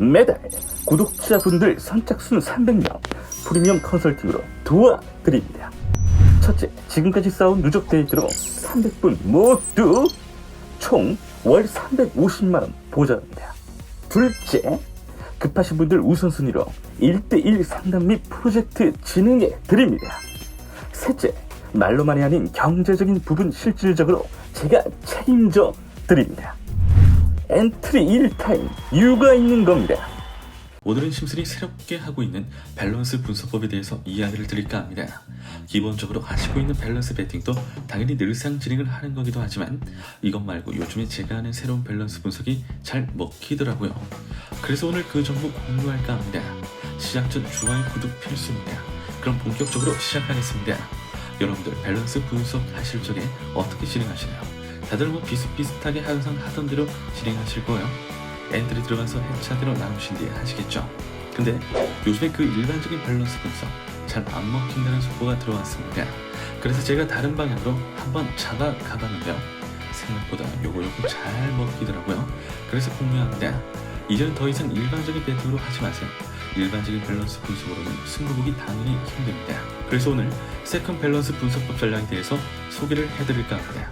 매달 구독자분들 선착순 300명 프리미엄 컨설팅으로 도와드립니다. 첫째, 지금까지 쌓은 누적 데이트로 300분 모두 총 월 350만원 보장합니다. 둘째, 급하신 분들 우선순위로 1대1 상담 및 프로젝트 진행해 드립니다. 셋째, 말로만이 아닌 경제적인 부분 실질적으로 제가 책임져 드립니다. 엔트리 1타임 이유가 있는 겁니다. 오늘은 심슨이 새롭게 하고 있는 밸런스 분석법에 대해서 이야기를 드릴까 합니다. 기본적으로 하시고 있는 밸런스 배팅도 당연히 늘상 진행을 하는 거기도 하지만 이것 말고 요즘에 제가 하는 새로운 밸런스 분석이 잘 먹히더라고요. 그래서 오늘 그 정보 공유할까 합니다. 시작 전 좋아요 구독 필수입니다. 그럼 본격적으로 시작하겠습니다. 여러분들 밸런스 분석 하실 적에 어떻게 진행하시나요? 다들 뭐 비슷비슷하게 항상 하던 대로 진행하실 거예요? 엔트리 들어가서 회차대로 나누신 뒤에 하시겠죠. 근데 요즘에 그 일반적인 밸런스 분석 잘 안 먹힌다는 속보가 들어왔습니다. 그래서 제가 다른 방향으로 한번 잡아 가봤는데요. 생각보다 요거 요거 잘 먹히더라고요. 그래서 공유합니다. 이제는 더 이상 일반적인 배팅으로 하지 마세요. 일반적인 밸런스 분석으로는 승부 보기 당연히 힘듭니다. 그래서 오늘 세컨 밸런스 분석법 전략에 대해서 소개를 해드릴까 합니다.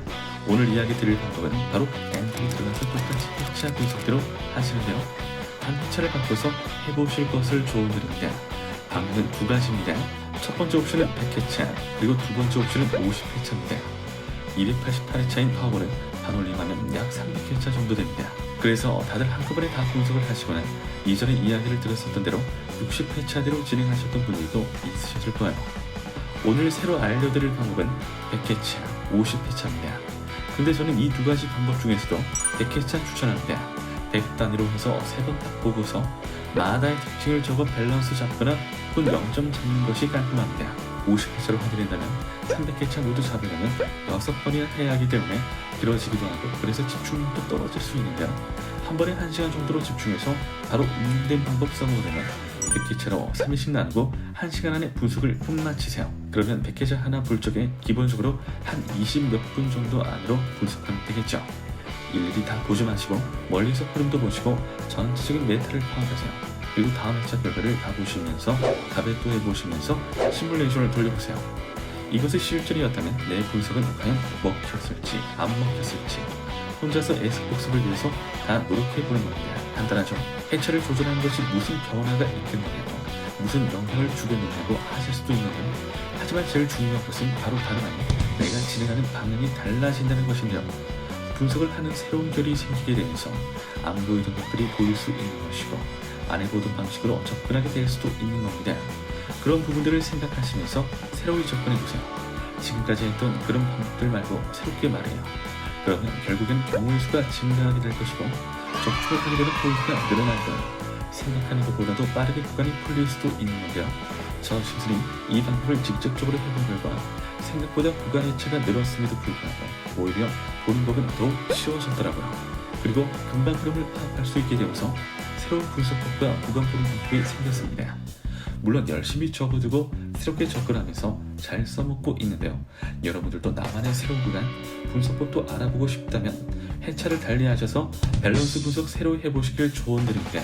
오늘 이야기 드릴 방법은 바로 엔트리 들어가서 똑같이 회차 분석대로 하시는데요. 한 회차를 바꿔서 해보실 것을 조언드립니다. 방법은 두 가지입니다. 첫 번째 옵션은 100회차, 그리고 두 번째 옵션은 50회차입니다. 288회차인 파워볼은 반올림하면 약 300회차 정도 됩니다. 그래서 다들 한꺼번에 다 분석을 하시거나 이전에 이야기를 들었었던 대로 60회차대로 진행하셨던 분들도 있으셨을 거예요. 오늘 새로 알려드릴 방법은 100회차, 50회차입니다. 근데 저는 이 두 가지 방법 중에서도 100회차 추천합니다. 100 단위로 해서 세 번 딱 보고서 마다의 특징을 적어 밸런스 잡거나 혹은 0점 잡는 것이 깔끔합니다. 50회차로 하게 된다면 300회차 모두 잡으려면 6번이나 해야 하기 때문에 길어지기도 하고 그래서 집중력도 떨어질 수 있는데요. 한 번에 1시간 정도로 집중해서 바로 운된 방법 써먹으려면 100회차로 3일씩 나누고 1시간 안에 분석을 끝마치세요. 그러면 100회차 하나 볼 적에 기본적으로 한 20 몇 분 정도 안으로 분석하면 되겠죠. 일일이 다 보지 마시고 멀리서 흐름도 보시고 전체적인 메타를 파악하세요. 그리고 다음 회차 결과를 다 보시면서 가베또 해보시면서 시뮬레이션을 돌려보세요. 이것이 실전이었다면 내 분석은 과연 먹혔을지 안 먹혔을지 혼자서 에스복습을 위해서 다 노력해보는 겁니다. 간단하죠? 해차를 조절하는 것이 무슨 변화가 있겠느냐고 무슨 영향을 주겠느냐고 하실 수도 있는데요. 하지만 제일 중요한 것은 바로 다름 아닌 내가 진행하는 방향이 달라진다는 것인데요. 분석을 하는 새로운 결이 생기게 되면서 안 보이던 것들이 보일 수 있는 것이고 안 해보던 방식으로 접근하게 될 수도 있는 겁니다. 그런 부분들을 생각하시면서 새로이 접근해보세요. 지금까지 했던 그런 방법들 말고 새롭게 말해요. 그러면 결국엔 경우의 수가 증가하게 될 것이고 접촉을 하게 되는 포인트가 늘어날 거예요. 생각하는 것보다도 빠르게 구간이 풀릴 수도 있는 건데요. 저 심슨이 이 방법을 직접적으로 해본 결과 생각보다 구간 해체가 늘었음에도 불구하고 오히려 보는 법은 더욱 쉬워졌더라고요. 그리고 금방 흐름을 파악할 수 있게 되어서 새로운 분석법과 구간 보는 방법이 생겼습니다. 물론 열심히 적어두고 새롭게 접근하면서 잘 써먹고 있는데요. 여러분들도 나만의 새로운 구간, 분석법도 알아보고 싶다면 해차를 달리하셔서 밸런스 분석 새로 해보시길 조언드립니다.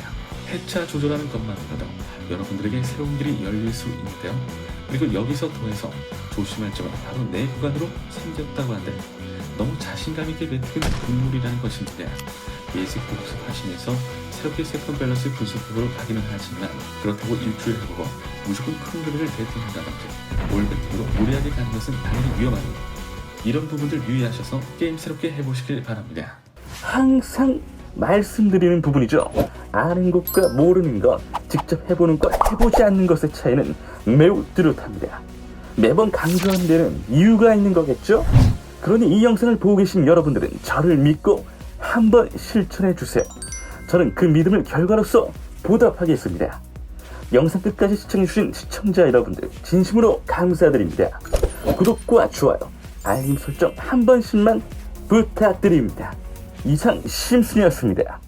해차 조절하는 것만으로도 여러분들에게 새로운 길이 열릴 수 있는데요. 그리고 여기서 더해서 조심할 점은 바로 내 구간으로 생겼다고 하는데 너무 자신감 있게 뱉은 국물이라는 것입니다. 예습 복습하시면서 새롭게 세컨 밸런스 분석법으로 가기는 하지만 그렇다고 일주일 해보고 무조건 큰 금액을 배팅한다든지 올 배팅으로 무리하게 가는 것은 당연히 위험합니다. 이런 부분들 유의하셔서 게임 새롭게 해보시길 바랍니다. 항상 말씀드리는 부분이죠. 아는 것과 모르는 것, 직접 해보는 것, 해보지 않는 것의 차이는 매우 뚜렷합니다. 매번 강조하는 데는 이유가 있는 거겠죠? 그러니 이 영상을 보고 계신 여러분들은 저를 믿고 한번 실천해 주세요. 저는 그 믿음을 결과로서 보답하겠습니다. 영상 끝까지 시청해주신 시청자 여러분들 진심으로 감사드립니다. 구독과 좋아요, 알림 설정 한 번씩만 부탁드립니다. 이상 심순이었습니다.